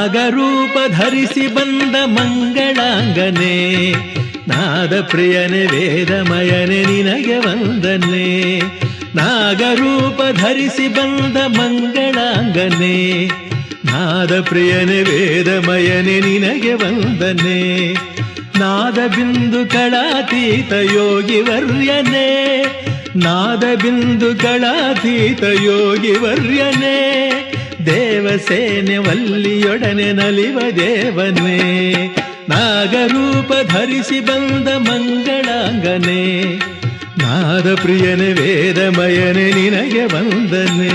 ನಾಗರೂಪ ಧರಿಸಿ ಬಂದ ಮಂಗಳಾಂಗನೆ. ನಾದ ಪ್ರಿಯನೆ ವೇದಮಯನೆ, ನಿನಗೆ ವಂದನೆ. ನಾಗರೂಪ ಧರಿಸಿ ಬಂದ ಮಂಗಳಾಂಗನೆ. ನಾದ ಪ್ರಿಯನೆ ವೇದಮಯನೆ, ನಿನಗೆ ವಂದನೆ. ನಾದ ಬಿಂದು ಕಳಾತೀತ ಯೋಗಿ ವರ್ಯನೆ. ನಾದ ಬಿಂದು ಕಳಾತೀತ ಯೋಗಿ ವರ್ಯನೆ. ದೇವಸೇನೆ ವಲ್ಲಿಯೊಡನೆ ನಲಿವ ದೇವನೇ ನಾಗರೂಪ ಧರಿಸಿ ಬಂದ ಮಂಗಳಾಂಗನೆ ನಾದ ಪ್ರಿಯನೆ ವೇದಮಯನೆ ನಿನಗೆ ವಂದನೆ.